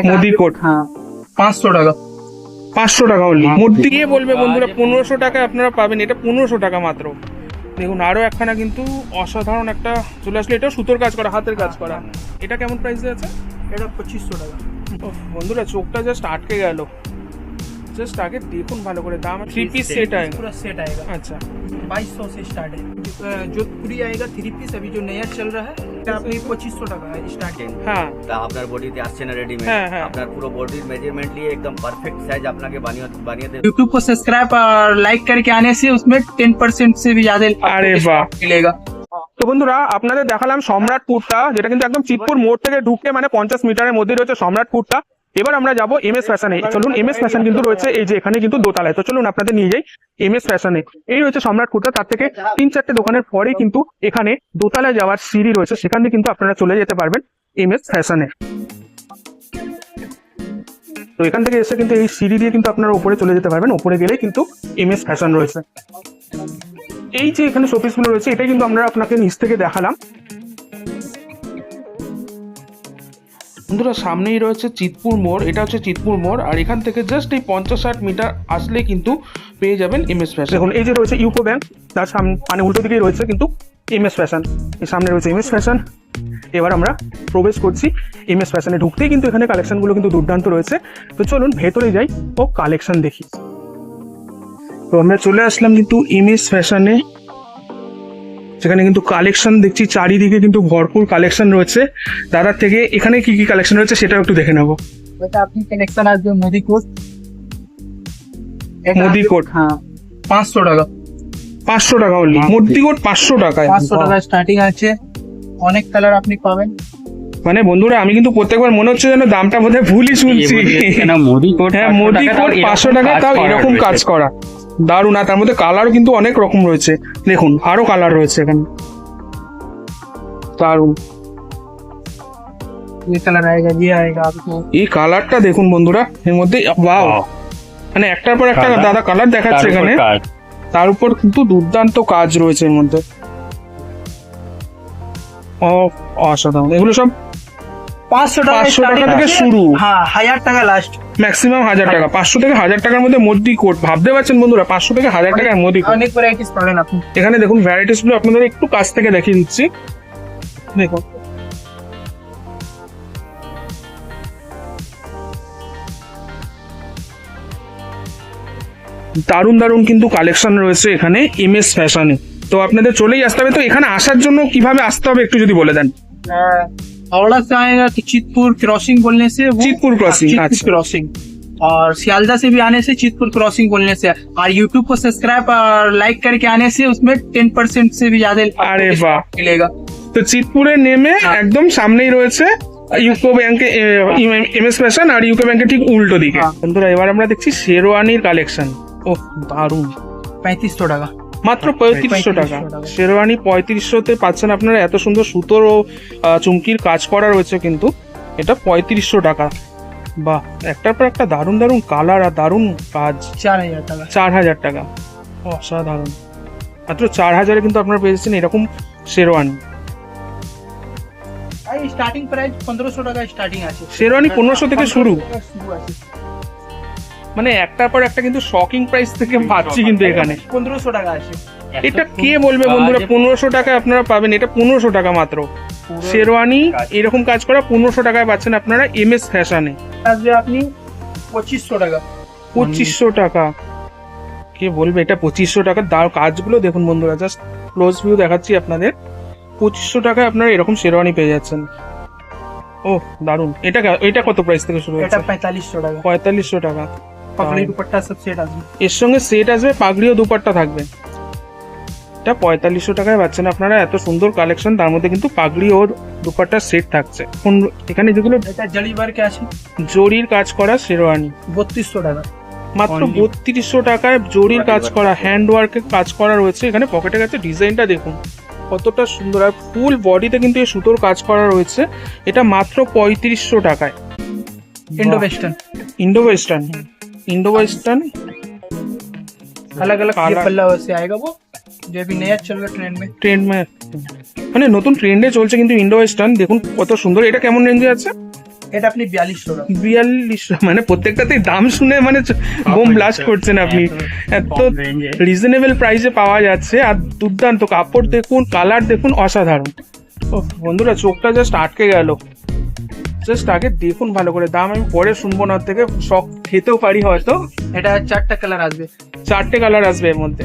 Modi coat হ্যাঁ। পাঁচশো টাকা। পাঁচশো টাকা অনলি মোট দিয়ে বলবে বন্ধুরা পনেরোশো টাকা আপনারা পাবেন এটা পনেরোশো টাকা মাত্র। দেখুন আরও একখানা কিন্তু অসাধারণ একটা চলে আসলে। এটা সুতোর কাজ করা হাতের কাজ করা। এটা কেমন প্রাইস আছে? এটা পঁচিশশো টাকা। বন্ধুরা চোখটা জাস্ট আটকে গেল। जस्ट आगे देखो भलो दाम थ्री पीस सेट आएगा पूरा सेट आएगा अच्छा बाईस से स्टार्ट है जोधपुरी आएगा थ्री पीस अभी जो नया चल रहा है सम्राटपुर मोड़ ढुके मैं पंचाश मीटर मध्य रही है सम्राटपुर এবার আমরা যাব এম এস ফ্যাশনে চলুন এম এস ফ্যাশন কিন্তু রয়েছে এই যে এখানে কিন্তু দোতলায়। তো চলুন আপনাদের নিয়ে যাই এম এস ফ্যাশনে এই রয়েছে সম্রাটপুরটা তার থেকে তিন চারটে দোকানের পরে কিন্তু এখানে দোতলায় যাওয়ার সিঁড়ি রয়েছে। সেখানে কিন্তু আপনারা চলে যেতে পারবেন এম এস ফ্যাশনে তো এখান থেকে এসে কিন্তু এই সিঁড়ি দিয়ে কিন্তু আপনারা উপরে চলে যেতে পারবেন। উপরে গেলেই কিন্তু এম এস ফ্যাশন রয়েছে। এই যে এখানে শোপিসগুলো রয়েছে, এটাই কিন্তু আমরা আপনাকে নিচ থেকে দেখালাম। বন্ধুরা, সামনেই রয়েছে চিতপুর মোড়। এটা হচ্ছে চিতপুর মোড়, আর এখান থেকে জাস্ট এই পঞ্চাশ ষাট মিটার আসলে কিন্তু পেয়ে যাবেন এম এস ফ্যাশন দেখুন, এই যে রয়েছে ইউকো ব্যাংক, তার সামনে মানে উল্টো দিকেই রয়েছে কিন্তু এম এস ফ্যাশন এই সামনে রয়েছে এম এস ফ্যাশন এবার আমরা প্রবেশ করছি এম এস ফ্যাশনে ঢুকতেই, কিন্তু এখানে কালেকশনগুলো কিন্তু দুর্দান্ত রয়েছে। তো চলুন, ভেতরে যাই ও কালেকশন দেখি। তো আমরা চলে আসলাম কিন্তু এম এস ফ্যাশনে সেখানে কিন্তু কালেকশন দেখছি চারিদিকে কিন্তু ভরপুর কালেকশন রয়েছে। দাদার থেকে এখানে কি কি কালেকশন রয়েছে সেটাও একটু দেখে নেব। আপনি কালেকশন আসবে মোদি কোট মোদি কোট হ্যাঁ। পাঁচশো টাকা। পাঁচশো টাকা অনলি হ্যাঁ। মোদি কোট পাঁচশো টাকায়। পাঁচশো টাকা স্টার্টিং আছে। অনেক কালার আপনি পাবেন। মানে বন্ধুরা আমি কিন্তু প্রত্যেকবার মনে হচ্ছে যেন দামটা বোধহয় ভুলই শুনছি। মোদি কোট হ্যাঁ মোদি কোট পাঁচশো টাকা তাও এরকম কাজ করা। দারুণ আর তার মধ্যে কালারও কিন্তু অনেক রকম রয়েছে। দেখুন আরও কালার রয়েছে এখানে। দারুণ। এই কালারটা দেখুন বন্ধুরা এর মধ্যে বাহ মানে একটার পর একটা দাদা কালার দেখাচ্ছে এখানে। তার উপর কিন্তু দুর্দান্ত কাজ রয়েছে এর মধ্যে। ও অসাধারণ। এগুলো সব পাঁচশো টাকা থেকে শুরু। হ্যাঁ হাজার টাকা লাস্ট ম্যাক্সিমাম হাজার টাকা। পাঁচশো থেকে হাজার টাকার মধ্যে মোদি কোট। ভাবতে পারছেন বন্ধুরা পাঁচশো থেকে হাজার টাকার মোদি অনেক ভ্যারাইটিস পাবেন আপনি। এখানে দেখুন ভ্যারাইটিসগুলো আপনাদের একটু কাছ থেকে দেখিয়ে দিচ্ছি। দেখুন। দারুণ দারুণ কিন্তু কালেকশন রয়েছে এখানে এম এস ফ্যাশনে তো আপনাদের চলেই আসতে হবে। তো এখানে আসার জন্য কীভাবে আসতে হবে একটু যদি বলে দেন। हावड़ा से आएगा तो चितपुर क्रॉसिंग बोलने से वो- चितपुर crossing, चितपुर अच्छा। क्रॉसिंग और सियालदा से भी आने से चितपुर क्रॉसिंग बोलने से और यूट्यूब को सब्सक्राइब और लाइक करके आने से उसमें टेन परसेंट से भी ज्यादा आपको अरे discount वाह। मिलेगा তো চিতপুরে নেমে একদম সামনেই রয়েছে ইউকো ব্যাংকে এম এস ফ্যাশন আর ইউকো ব্যাংকের ঠিক উল্টো দিকে হ্যাঁ। বন্ধুরা এবার আমরা দেখছি শেরওয়ানির কালেকশন ও দারুণ पैंतीस सौ टका মাত্র পঁয়ত্রিশশো টাকা। শেরওয়ানি পঁয়ত্রিশশোতে পাচ্ছেন আপনারা এত সুন্দর সুতোর ও চুমকির কাজ করা রয়েছে কিন্তু এটা পঁয়ত্রিশশো টাকা। বাহ একটার পর একটা দারুণ দারুণ কালার আর দারুণ কাজ। চার হাজার টাকা। চার হাজার টাকা। অসাধারণ। মাত্র চার হাজারে কিন্তু আপনারা পেয়েছেন এরকম শেরওয়ানি। স্টার্টিং প্রাইস পনেরোশো টাকা স্টার্টিং আছে। শেরওয়ানি পনেরোশো থেকে শুরু আছে। মানে একটার পর একটা কিন্তু শকিং প্রাইস থেকে পাচ্ছি কিন্তু এখানে। পনেরোশো টাকা আছে। এটা কে বলবে বন্ধুরা? পনেরোশো টাকা আপনারা পাবেন। এটা পনেরোশো টাকা মাত্র। শেরওয়ানি এরকম কাজ করা পনেরোশো টাকায় পাচ্ছেন আপনারা এম এস ফ্যাশনে আসবে আপনি পঁচিশশো টাকা। পঁচিশশো টাকা। কে বলবে? এটা পঁচিশশো টাকার দাম কাজগুলো দেখুন বন্ধুরা জাস্ট ক্লোজ ভিউ দেখাচ্ছি আপনাদের। পঁচিশশো টাকায় আপনারা এরকম শেরওয়ানি পেয়ে যাচ্ছেন। ও দারুণ এটা এটা কত প্রাইস থেকে শুরু এটা পঁয়তাল্লিশশো টাকা। পঁয়তাল্লিশশো টাকা। পাগড়ি দুপাট্টা সব সেট আসবে। এর সঙ্গে সেট আসবে পাগড়ি ও দুপাট্টা থাকবে। এটা পঁয়তাল্লিশশো টাকায় পাচ্ছেন আপনারা এত সুন্দর কালেকশন তার মধ্যে কিন্তু পাগড়ি ও দুপাট্টার সেট থাকছে এখানে যেগুলো জরির কাজ করা শেরওয়ানি। বত্রিশশো টাকা। মাত্র বত্রিশশো টাকায় জরির কাজ করা হ্যান্ড ওয়ার্কের কাজ করা রয়েছে। এখানে পকেটে গেছে ডিজাইনটা দেখুন কতটা সুন্দর। আর ফুল বডিতে কিন্তু এই সুতোর কাজ করা রয়েছে। এটা মাত্র পঁয়ত্রিশশো টাকায়। Indo western indo western Indo western अलग अलग ये काला- पल्ला वैसे आएगा वो जो अभी नया चल रहा है ट्रेंड में ট্রেন্ড মানে নতুন ট্রেন্ডে চলছে কিন্তু ইন্ডো ওয়েস্টার্ন দেখুন কত সুন্দর এটা কেমন রেঞ্জে আছে এটা আপনি বিয়াল্লিশশো টাকা বিয়াল্লিশ মানে প্রত্যেকটাতেই দাম শুনে মানে বোম ব্লাস্ট করছেন আপনি এত রিজনেবল প্রাইসে পাওয়া যাচ্ছে আর দুর্দান্ত কাপড় দেখুন কালার দেখুন অসাধারণ ও বন্ধুরা চোখটা জাস্ট আটকে গেল জাস্ট আগে দেখুন ভালো করে। দাম আমি পরে শুনব না থেকে শখ খেতেও পারি হয়তো। এটা চারটা কালার আসবে। চারটে কালার আসবে এর মধ্যে।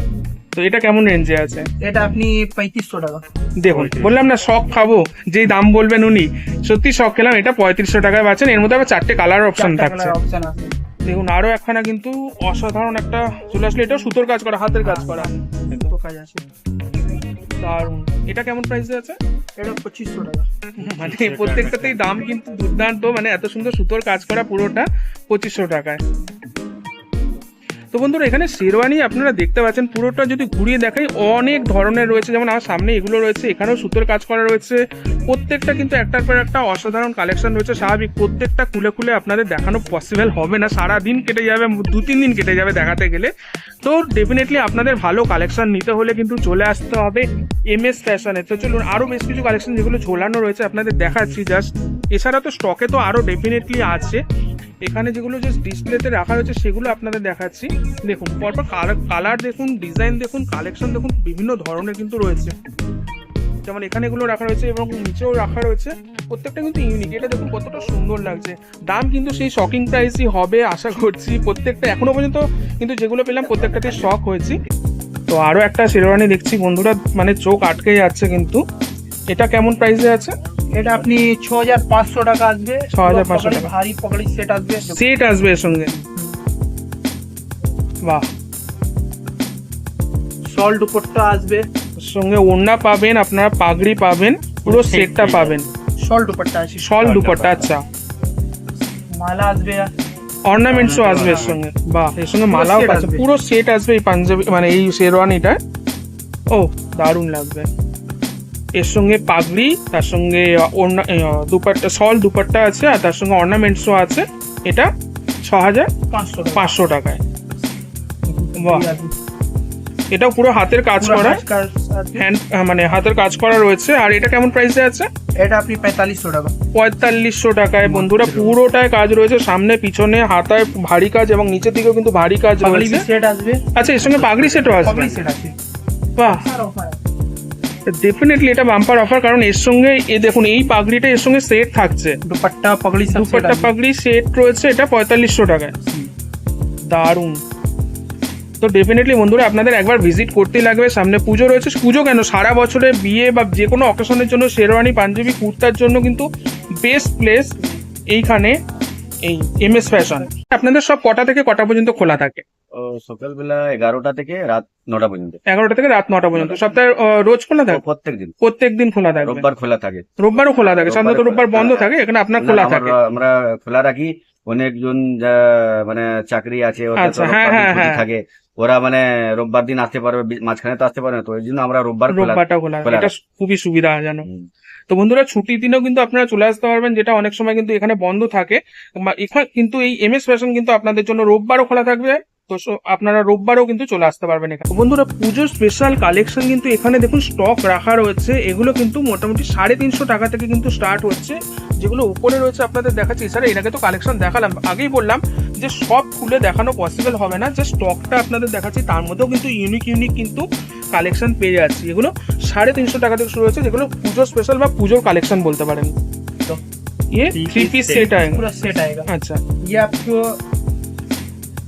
তো এটা কেমন রেঞ্জে আছে? এটা আপনি পঁয়ত্রিশশো টাকা। দেখুন বললাম না শখ খাব যেই দাম বলবেন উনি। সত্যি শখ খেলাম এটা পঁয়ত্রিশশো টাকায় পাচ্ছেন। এর মধ্যে আবার চারটে কালার অপশন থাকছে। কালার অপশন আছে। দেখুন আরও একখানা কিন্তু অসাধারণ একটা চলে আসলে। এটা সুতোর কাজ করা হাতের কাজ করা। কাজ আছে। দারুণ এটা কেমন প্রাইসে আছে? এটা পঁচিশশো টাকা। মানে প্রত্যেকটাতেই দাম কিন্তু দুর্দান্ত মানে এত সুন্দর সুতোর কাজ করা পুরোটা পঁচিশশো টাকায়। তো বন্ধুরা, এখানে শেরওয়ানি আপনারা দেখতে পাচ্ছেন, পুরোটা যদি ঘুরিয়ে দেখাই, অনেক ধরনের রয়েছে। যেমন আমার সামনে এগুলো রয়েছে, এখানেও সুতোর কাজ করা রয়েছে। প্রত্যেকটা কিন্তু একটার পর একটা অসাধারণ কালেকশন রয়েছে, স্বাভাবিক। প্রত্যেকটা খুলে খুলে আপনাদের দেখানো পসিবল হবে না। সারা দিন কেটে যাবে, দু, তিন দিন কেটে যাবে দেখাতে গেলে। তো ডেফিনেটলি আপনাদের ভালো কালেকশন নিতে হলে কিন্তু চলে আসতে হবে এম এস ফ্যাশনে তো চলুন আরও বেশ কিছু কালেকশন যেগুলো ঝোলানো রয়েছে, আপনাদের দেখাচ্ছি জাস্ট এছাড়া তো স্টকে তো আরও ডেফিনেটলি আছে। এখানে যেগুলো জাস্ট ডিসপ্লেতে রাখা রয়েছে, সেগুলো আপনাদের দেখাচ্ছি। দেখুন, পরপর কালার দেখুন ডিজাইন দেখুন কালেকশন দেখুন, বিভিন্ন ধরনের কিন্তু রয়েছে। যেমন এখানে এগুলো রাখা রয়েছে এবং নিচেও রাখা রয়েছে। প্রত্যেকটা কিন্তু ইউনিক এটা দেখুন কতটা সুন্দর লাগছে। দাম কিন্তু সেই শকিং প্রাইসই হবে, আশা করছি। প্রত্যেকটা, এখনও পর্যন্ত কিন্তু যেগুলো পেলাম প্রত্যেকটাতে শক হয়েছি। তো আরও একটা শেরওয়ানি দেখছি, বন্ধুরা মানে চোখ আটকে যাচ্ছে কিন্তু। এটা কেমন প্রাইসে আছে? এটা আপনি ছ হাজার পাঁচশো টাকা আসবে। 6,500 টাকা। ভারী পকড়ি সেট আসবে। সেট আসবে এর সঙ্গে। বাহ। শল দুপট্টা আসবে। সঙ্গে ওড়না পাবেন আপনারা পাগড়ি পাবেন পুরো সেটটা পাবেন। শল দুপট্টা আছে শল দুপাট্টা আচ্ছা। মালা আসবে। অর্নামেন্টসও আসবে এর সঙ্গে। বাহ এর সঙ্গে মালাও আছে পুরো সেট আসবে এই পাঞ্জাবি মানে এই শেরওয়ানিটা ও দারুণ লাগবে। এর সঙ্গে পাগড়ি তার সঙ্গে দুপাট্টা সল দুপাট্টা আছে আর তার সঙ্গে অর্নামেন্টসও আছে। এটা ছ হাজার পাঁচশো টাকায়। বাহ। এটাও পুরো হাতের কাজ করা। হ্যান্ড মানে হাতের কাজ করা রয়েছে। আর এটা কেমন প্রাইসে আছে? এটা আপনি পঁয়তাল্লিশশো টাকা। পঁয়তাল্লিশশো টাকায়। বন্ধুরা পুরোটায় কাজ রয়েছে। সামনে পিছনে হাতায় ভারী কাজ এবং নিচের দিকেও কিন্তু ভারী কাজ রয়েছে। আচ্ছা এর সঙ্গে পাগড়ি সেটও আসবে। আছে। বাহ। ডেফিনেটলি এটা বাম্পার অফার কারণ এর সঙ্গে এ দেখুন এই পাগড়িটা এর সঙ্গে সেট থাকছে। দুপাট্টা পাগড়ি দুপাট্টা পাগড়ি সেট রয়েছে এটা পঁয়তাল্লিশশো টাকায়। দারুণ। তো ডেফিনেটলি বন্ধুরা আপনাদের একবার ভিজিট করতেই লাগবে সামনে পুজো রয়েছে। পুজো কেন? সারা বছরে বিয়ে বা যে কোনো অকেশনের জন্য শেরওয়ানি পাঞ্জাবি কুর্তার জন্য কিন্তু বেস্ট প্লেস এইখানে এই এম এস ফ্যাশন আপনাদের সব কটা থেকে কটা পর্যন্ত খোলা থাকে? সকালবেলা এগারোটা থেকে রাত নটা পর্যন্ত। এগারোটা থেকে রাত নটা পর্যন্ত। সপ্তাহে রোজ খোলা থাকে? প্রত্যেক দিন প্রত্যেক দিন খোলা থাকবে রোববার খোলা থাকে। রোববারও খোলা থাকে। সাধারণত রোববার বন্ধ থাকে। এখানে আপনার খোলা থাকে। আমরা খোলা রাখি। অনেকজন যা মানে চাকরি আছে আচ্ছা, হ্যাঁ, হ্যাঁ, হ্যাঁ। থাকে। ওরা মানে রোববার দিন আসতে পারবে মাঝখানে তো আসতে পারে না তো ওই জন্য আমরা রোববার রোববারটা খোলা এটা খুবই সুবিধা জানো। তো বন্ধুরা ছুটির দিনেও কিন্তু আপনারা চলে আসতে পারবেন যেটা অনেক সময় কিন্তু এখানে বন্ধ থাকে। এখানে কিন্তু এই এম এস ফ্যাশন কিন্তু আপনাদের জন্য রোববারও খোলা থাকবে। তো সো- আপনারা রোববারও কিন্তু চলে আসতে পারবেন এখানে তো বন্ধুরা পুজোর স্পেশাল কালেকশন কিন্তু এখানে দেখুন স্টক রাখা রয়েছে এগুলো কিন্তু মোটামুটি সাড়ে তিনশো টাকা থেকে কিন্তু স্টার্ট হচ্ছে যেগুলো উপরে রয়েছে আপনাদের দেখাচ্ছি এছাড়া এর আগে তো কালেকশন দেখালাম আগেই বললাম যে সব খুলে দেখানো পসিবল হবে না যে স্টকটা আপনাদের দেখাচ্ছি তার মধ্যেও কিন্তু ইউনিক ইউনিক কিন্তু কালেকশন পেয়ে যাচ্ছি এগুলো সাড়ে তিনশো টাকা থেকে শুরু হচ্ছে যেগুলো পুজো স্পেশাল বা পুজোর কালেকশন বলতে পারেন তো ये थ्री पीस सेट आएगा पूरा सेट आएगा আচ্ছা ये आपको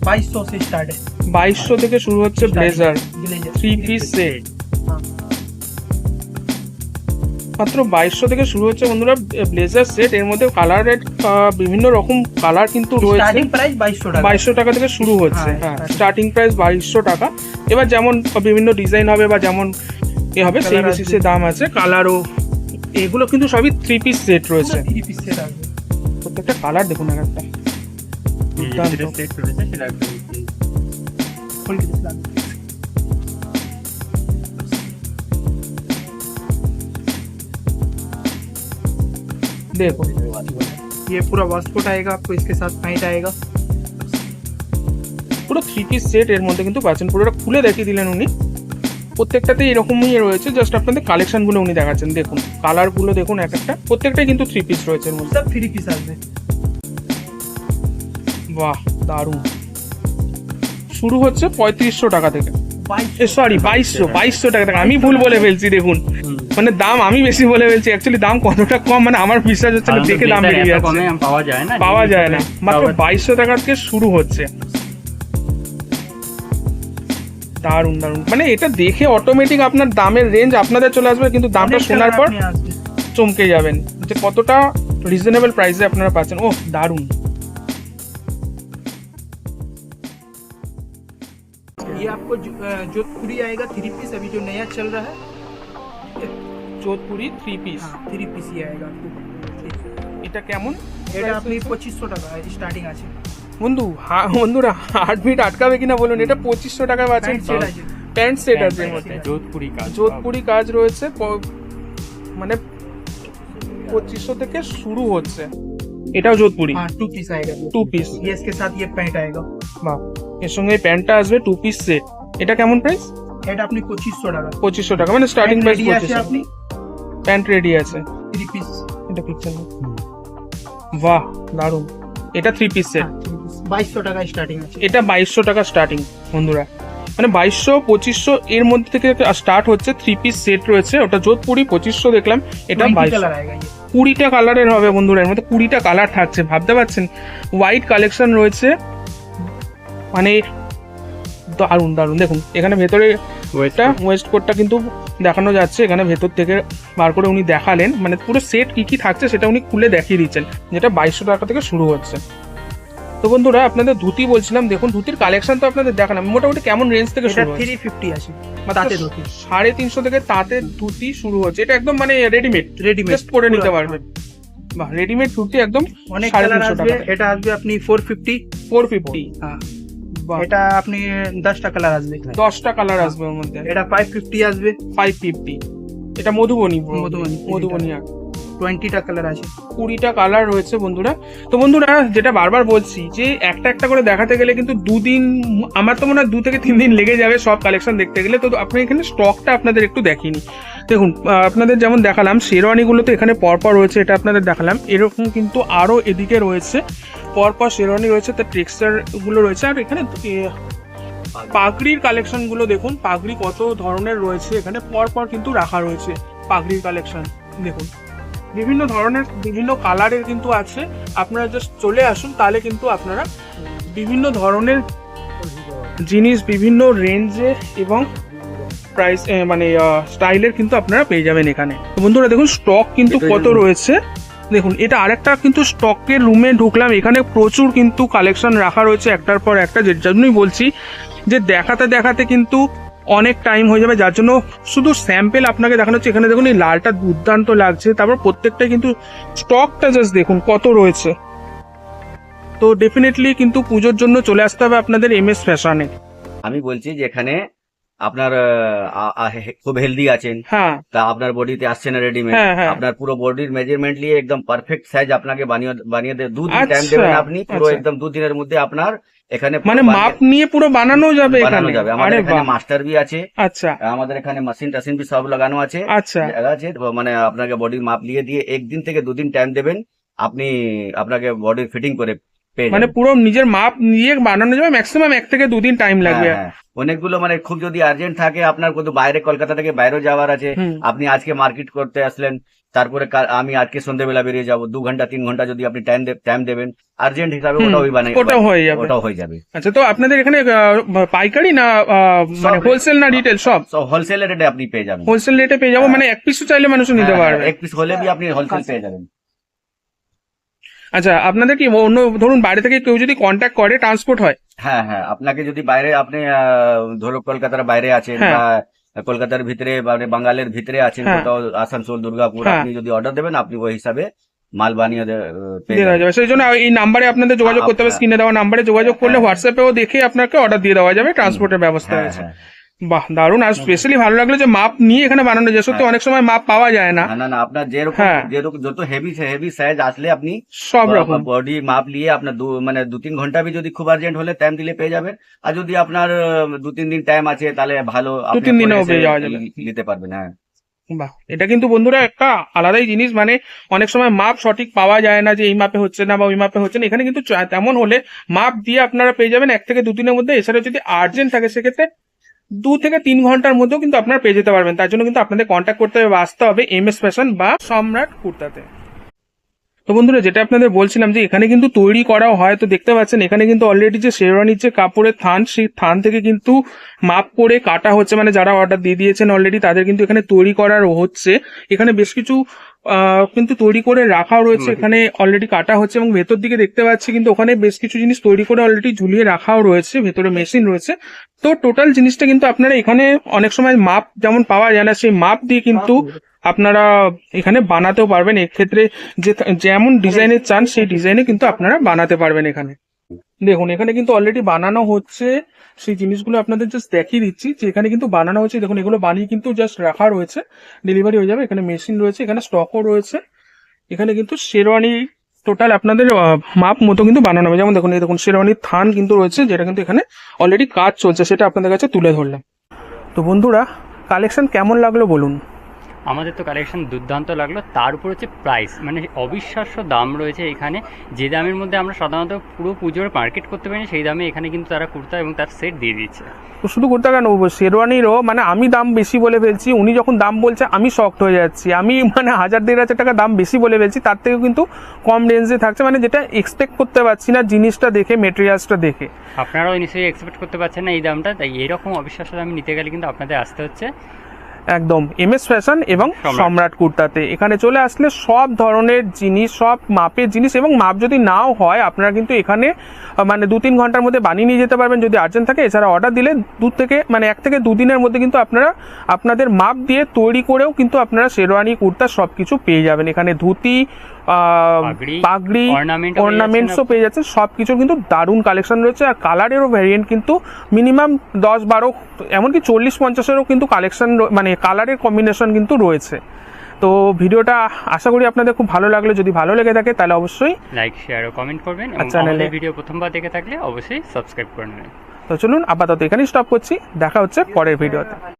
বাইশশো সে স্টার্টে বাইশশো থেকে শুরু হচ্ছে ব্লেজার থ্রি পিস সেট মাত্র বাইশশো থেকে শুরু হচ্ছে বন্ধুরা ব্লেজার সেট এর মধ্যে কালারের বিভিন্ন রকম কালার কিন্তু রয়েছে। বাইশশো টাকা। থেকে শুরু হচ্ছে হ্যাঁ, হ্যাঁ। স্টার্টিং প্রাইস বাইশশো টাকা। এবার যেমন বিভিন্ন ডিজাইন হবে বা যেমন এ হবে সেই বেসিসে দাম আছে। কালারও এগুলো কিন্তু সবই থ্রি পিস সেট রয়েছে। প্রত্যেকটা কালার দেখুন এক একটা। দুর্দান্ত। खोल के दिखला दो। দেখো ये पूरा वास्कोट आएगा आपको इसके साथ पैंट आएगा পুরো থ্রি পিস সেট এর মধ্যে কিন্তু পাচ্ছেন পুরোটা খুলে দেখিয়ে দিলেন উনি প্রত্যেকটাতে এরকমই রয়েছে জাস্ট আপনাদের কালেকশনগুলো উনি দেখাচ্ছেন দেখুন কালারগুলো দেখুন এক একটা প্রত্যেকটাই কিন্তু থ্রি পিস রয়েছে এর মধ্যে सब थ्री पीस আসবে বাহ দারুণ। শুরু হচ্ছে পঁয়ত্রিশশো টাকা থেকে। সরি বাইশশো বাইশশো টাকা থেকে। আমি ভুল বলে ফেলছি দেখুন। মানে দাম আমি বেশি বলে ফেলছি। অ্যাকচুয়ালি দাম কতটা কম মানে আমার বিশ্বাস হচ্ছে না দেখে দাম বেরিয়ে যাচ্ছে। পাওয়া যায় না পাওয়া যায় না। মাত্র বাইশশো টাকা থেকে শুরু হচ্ছে। দারুণ দারুণ মানে এটা দেখে অটোমেটিক আপনার দামের রেঞ্জ আপনাদের চলে আসবে কিন্তু দামটা শোনার পর চমকে যাবেন। যে কতটা রিজনেবল প্রাইসে আপনারা পাচ্ছেন। ওহ দারুণ जोधपुरी आएगा थ्री पीस अभी जो नया चल रहा है যোধপুরি থ্রি পিস हाँ थ्री पीस ही आएगा आपको এটা কেমন এটা আপনি পঁচিশশো টাকা স্টার্টিং আছে বন্ধু হা- বন্ধুরা হার্টবিট আটকাবে কিনা বলুন এটা পঁচিশশো টাকা পাচ্ছেন Pant set আছে। প্যান্ট সেট আছে এর মধ্যে যোধপুরি কাজ যোধপুরি কাজ রয়েছে প- মানে পঁচিশশো থেকে শুরু হচ্ছে এটাও যোধপুরি हाँ टू पीस आएगा টু পিস ये इसके साथ ये पैंट आएगा বাহ এর সঙ্গে এই প্যান্টটা আসবে টু পিস সেট এটা কেমন প্রাইস এটা আপনি পঁচিশশো টাকা। পঁচিশশো টাকা মানে স্টার্টিং প্রাইস আছে আপনি? প্যান্ট রেডি আছে। থ্রি পিস এটা পিকচার বাহ দারুণ। এটা থ্রি পিস সেট বাইশশো টাকা স্টার্টিং আছে। এটা বাইশশো টাকা স্টার্টিং বন্ধুরা। মানে বাইশশো পঁচিশশো এর মধ্যে থেকে স্টার্ট হচ্ছে থ্রি পিস সেট রয়েছে। ওটা যোধপুরি পঁচিশশো দেখলাম এটা বাইশশো কুড়িটা কালারের হবে বন্ধুরা এর মধ্যে কুড়িটা কালার থাকছে ভাবতে পারছেন? হোয়াইট কালেকশন রয়েছে মানে দারুণ দারুণ দেখুন এখানে ভেতরে ওয়েটটা ওয়েস্ট কোটটা কিন্তু দেখানো যাচ্ছে। এখানে ভেতর থেকে বার করে উনি দেখালেন। মানে পুরো সেট কি কি থাকছে সেটা উনি খুলে দেখিয়ে দিচ্ছেন যেটা বাইশশো টাকা থেকে শুরু হচ্ছে। তো বন্ধুরা আপনাদের ধুতি বলছিলাম দেখুন ধুতির কালেকশন তো আপনাদের দেখালাম। মোটামুটি কেমন রেঞ্জ থেকে শুরু থ্রি ফিফটি আছে মাত্র তাতে ধুতি। সাড়ে তিনশো থেকে তাঁতের ধুতি শুরু হচ্ছে। এটা একদম মানে রেডিমেড রেডিমেড পরে নিতে পারবেন বাহ রেডিমেড ধুতি একদম অনেক সাড়ে তিনশো আসবে। টাকা। এটা আসবে আপনি ফোর ফিফটি ফোর ফিফটি এটা আপনি দশটা কালার আসবে দশটা কালার আসবে ওর মধ্যে। এটা ফাইভ ফিফটি আসবে। ফাইভ ফিফটি এটা মধুবনী মধুবনী। মধুবনী আর টোয়েন্টিটা কালার আছে। কুড়িটা কালার রয়েছে বন্ধুরা। তো বন্ধুরা, যেটা বারবার বলছি যে একটা একটা করে দেখাতে গেলে কিন্তু দুদিন, আমার তো মনে হয় দু থেকে তিন দিন লেগে যাবে সব কালেকশন দেখতে গেলে। তো আপনি এখানে স্টকটা আপনাদের একটু দেখিনি দেখুন আপনাদের যেমন দেখালাম, শেরওয়ানিগুলো তো এখানে পরপর রয়েছে, এটা আপনাদের দেখালাম। এরকম কিন্তু আরও এদিকে রয়েছে, পরপর শেরওয়ানি রয়েছে তার টেক্সচারগুলো রয়েছে। আর এখানে পাগড়ির কালেকশনগুলো দেখুন, পাগড়ি কত ধরনের রয়েছে এখানে, পরপর কিন্তু রাখা রয়েছে পাগড়ির কালেকশন দেখুন। বিভিন্ন ধরনের বিভিন্ন কালারের কিন্তু আছে। আপনারা জাস্ট চলে আসুন তাহলে কিন্তু আপনারা বিভিন্ন ধরনের জিনিস বিভিন্ন রেঞ্জে এবং প্রাইস মানে স্টাইলের কিন্তু আপনারা পেয়ে যাবেন এখানে। তো বন্ধুরা দেখুন স্টক কিন্তু কত রয়েছে। দেখুন এটা আরেকটা কিন্তু স্টকের রুমে ঢুকলাম। এখানে প্রচুর কিন্তু কালেকশন রাখা রয়েছে একটার পর একটা। যে জন্যই বলছি যে দেখাতে দেখাতে কিন্তু অনেক টাইম হয়ে যাবে যার জন্য শুধু স্যাম্পেল আপনাকে দেখানো হচ্ছে। এখানে দেখুন এই লালটা দুর্দান্ত লাগছে। তারপর প্রত্যেকটা কিন্তু স্টকটা জাস্ট দেখুন কত রয়েছে। তো ডেফিনেটলি কিন্তু পুজোর জন্য চলে আসতে হবে আপনাদের এম এস ফ্যাশনে আমি বলছি যে এখানে আপনার খুব হেলদি আছেন। হ্যাঁ। তা আপনার বডিতে আসছে না রেডিমেড হ্যাঁ, হ্যাঁ। আপনার পুরো বডির মেজারমেন্ট নিয়ে একদম পারফেক্ট সাইজ আপনাকে বানিয়ে বানিয়ে দেবে দু দিন টাইম দেবেন আপনি পুরো আচ্ছা। একদম দু দিনের মধ্যে আপনার এখানে মানে মাপ নিয়ে পুরো বানানো যাবে বানানো এখানে? যাবে। আমাদের এখানে মাস্টার বি আছে। আচ্ছা। আমাদের এখানে মেশিন টাসিন বি সব লাগানো আছে। আচ্ছা। আছে? মানে আপনাকে বডির মাপ নিয়ে দিয়ে একদিন থেকে দুদিন টাইম দেবেন। আপনি আপনাকে বডির ফিটিং করে মানে পুরো নিজের মাপ নিয়ে বানানো যাবে। ম্যাক্সিমাম এক থেকে দুদিন টাইম লাগবে। হ্যাঁ, হ্যাঁ। অনেকগুলো মানে খুব যদি আর্জেন্ট থাকে আপনার কোথাও বাইরে কলকাতা থেকে বাইরেও যাওয়ার আছে। আপনি আজকে মার্কেট করতে আসলেন তারপরে কাল- আমি আজকে সন্ধ্যেবেলা বেরিয়ে যাব দু ঘণ্টা তিন ঘণ্টা যদি আপনি টাইম টাইম দেবেন আর্জেন্ট হিসাবে ওটাও বানাই ওটাও হয়ে যাবে। ওটাও হয়ে যাবে। আচ্ছা তো আপনাদের এখানে পাইকারি না মানে হোলসেল না রিটেল সব? সব হোলসেল রেটে আপনি পেয়ে যাবেন। হোলসেল রেটে পেয়ে যাব হ্যাঁ। মানে এক পিসও চাইলে মানুষ নিতে হ্যাঁ, পারবে। এক পিস হলে আপনি হোলসেল পেয়ে যাবেন। আচ্ছা আপনাদের কি অন্য ধরুন বাইরে থেকে কেউ যদি কন্ট্যাক্ট করে ট্রান্সপোর্ট হয়? হ্যাঁ হ্যাঁ আপনাকে যদি বাইরে আপনি আহ, ধরো কলকাতার বাইরে আছেন হ্যাঁ। বা কলকাতার ভিতরে মানে বাঙালের ভিতরে আছেন হ্যাঁ। কোথাও আসানসোল দুর্গাপুর হ্যাঁ। আপনি যদি অর্ডার দেবেন আপনি ওই হিসাবে মাল বানিয়ে দেওয়া যাবে সেই জন্য এই নাম্বারে আপনাদের যোগাযোগ করতে হবে। স্ক্রিনে দেওয়া নাম্বারে যোগাযোগ করলে হ্যাঁ। হোয়াটসঅ্যাপেও দেখে আপনাকে অর্ডার দিয়ে দেওয়া যাবে ট্রান্সপোর্টের ব্যবস্থা আছে। বাহ দারুণ আর স্পেশালি ভালো লাগল যে মাপ নিয়ে এখানে বানানো যায়। সত্যি হ্যাঁ। অনেক সময় মাপ পাওয়া যায় না। না না আপনার যেরকম হ্যাঁ। যেরকম যত হেভি হেভি সাইজ আসলে আপনি সব রকম। বডি মাপ নিয়ে আপনার দু মানে দু তিন ঘণ্টা বি যদি খুব আর্জেন্ট হলে টাইম দিলে পেয়ে যাবেন। আর যদি আপনার দু তিন দিন টাইম আছে তাহলে ভালো আপনি তিন দিনেও পেয়ে যাওয়া যাবে। নিতে পারবেন হ্যাঁ। বাহ এটা কিন্তু বন্ধুরা একটা আলাদাই জিনিস। মানে অনেক সময় মাপ সঠিক পাওয়া যায় না যে এই মাপে হচ্ছে না বা ওই মাপে হচ্ছে না। এখানে কিন্তু তেমন হলে মাপ দিয়ে আপনারা পেয়ে যাবেন। এক থেকে দু দিনের মধ্যে। এছাড়া যদি আর্জেন্ট থাকে সেক্ষেত্রে দু থেকে তিন ঘণ্টার মধ্যেও কিন্তু আপনারা পেয়ে যেতে পারবেন। তার জন্য কিন্তু আপনাদের কন্ট্যাক্ট করতে হবে, বা আসতে হবে এম এস ফ্যাশন বা সম্রাট কুর্তাতে। তো বন্ধুরা, যেটা আপনাদের বলছিলাম যে এখানে কিন্তু তৈরি করাও হয়, তো দেখতে পাচ্ছেন এখানে কিন্তু অলরেডি যে শেরওয়ানির যে কাপড়ের থান, সেই থান থেকে কিন্তু মাপ করে কাটা হচ্ছে। মানে যারা অর্ডার দিয়ে দিয়েছেন অলরেডি তাদের কিন্তু এখানে তৈরি করার হচ্ছে। এখানে বেশ কিছু কিন্তু তৈরি করে রাখাও রয়েছে। এখানে অলরেডি কাটা হচ্ছে এবং ভেতর দিকে দেখতে পাচ্ছি কিন্তু ওখানে বেশ কিছু জিনিস তৈরি করে অলরেডি ঝুলিয়ে রাখাও রয়েছে। ভেতরে মেশিন রয়েছে। তো টোটাল জিনিসটা কিন্তু আপনারা এখানে অনেক সময় মাপ যেমন পাওয়া যায় না, সেই মাপ দিয়ে কিন্তু আপনারা এখানে বানাতেও পারবেন। এক্ষেত্রে যে যেমন ডিজাইনের চান, সেই ডিজাইনে কিন্তু আপনারা বানাতে পারবেন এখানে। দেখুন, এখানে কিন্তু অলরেডি বানানো হচ্ছে। সেই জিনিসগুলো আপনাদের জাস্ট দেখিয়ে দিচ্ছি যে এখানে কিন্তু বানানো হচ্ছে দেখুন, এগুলো বানিয়ে কিন্তু জাস্ট রাখা রয়েছে। ডেলিভারি হয়ে যাবে। এখানে মেশিন রয়েছে, এখানে স্টকও রয়েছে। এখানে কিন্তু শেরওয়ানি টোটাল আপনাদের মাপ মতো কিন্তু বানানো হবে। যেমন দেখুন, এই দেখুন, শেরওয়ানির থান কিন্তু রয়েছে, যেটা কিন্তু এখানে অলরেডি কাজ চলছে। সেটা আপনাদের কাছে তুলে ধরলাম। তো বন্ধুরা কালেকশন কেমন লাগল বলুন? আমাদের তো কালেকশন দুর্দান্ত লাগল। তার উপর হচ্ছে প্রাইস মানে অবিশ্বাস্য দাম রয়েছে এখানে। যে দামের মধ্যে আমরা সাধারণত পুরো পুজোর মার্কেট করতে পারি সেই দামে এখানে কিন্তু তারা কুর্তা এবং তার সেট দিয়ে দিচ্ছে। তো শুধু কুর্তা কেন? শেরওয়ানিরও মানে আমি দাম বেশি বলে ফেলছি। উনি যখন দাম বলছে আমি শক্ট হয়ে যাচ্ছি। আমি মানে হাজার দেড় হাজার টাকা দাম বেশি বলে ফেলছি। তার থেকেও কিন্তু কম রেঞ্জে থাকছে। মানে যেটা এক্সপেক্ট করতে পারছি না জিনিসটা দেখে মেটেরিয়ালসটা দেখে। আপনারাও নিশ্চয়ই এক্সপেক্ট করতে পারছেন না এই দামটা। তাই এরকম অবিশ্বাস্য দাম নিতে গেলে কিন্তু আপনাদের আসতে হচ্ছে। একদম এম এস ফ্যাশন এবং সম্রাট। কুর্তাতে। এখানে চলে আসলে সব ধরনের জিনিস সব মাপের জিনিস এবং মাপ যদি নাও হয় আপনারা কিন্তু এখানে মানে দু তিন ঘণ্টার মধ্যে বানিয়ে নিয়ে যেতে পারবেন যদি আর্জেন্ট থাকে। এছাড়া অর্ডার দিলে দু থেকে মানে এক থেকে দুদিনের মধ্যে কিন্তু আপনারা আপনাদের মাপ দিয়ে তৈরি করেও কিন্তু আপনারা শেরওয়ানি কুর্তা সব কিছু পেয়ে যাবেন। এখানে ধুতি পাগড়ি, অর্নামেন্টসও পেয়ে যাচ্ছেন সব কিছুর কিন্তু দারুণ কালেকশন রয়েছে আর কালারেরও ভ্যারিয়েন্ট কিন্তু মিনিমাম দশ বারো এমনকি চল্লিশ পঞ্চাশেরও কিন্তু কালেকশন মানে কালারের কম্বিনেশন কিন্তু রয়েছে। তো ভিডিওটা আশা করি আপনাদের খুব ভালো লাগল। যদি ভালো লেগে থাকে তাহলে অবশ্যই লাইক শেয়ার ও কমেন্ট করবেন আর channel-এ- ভিডিও প্রথমবার দেখে থাকলে অবশ্যই সাবস্ক্রাইব করে নেবেন। তো চলুন আপাতত এখানেই স্টপ করছি। দেখা হচ্ছে পরের ভিডিওতে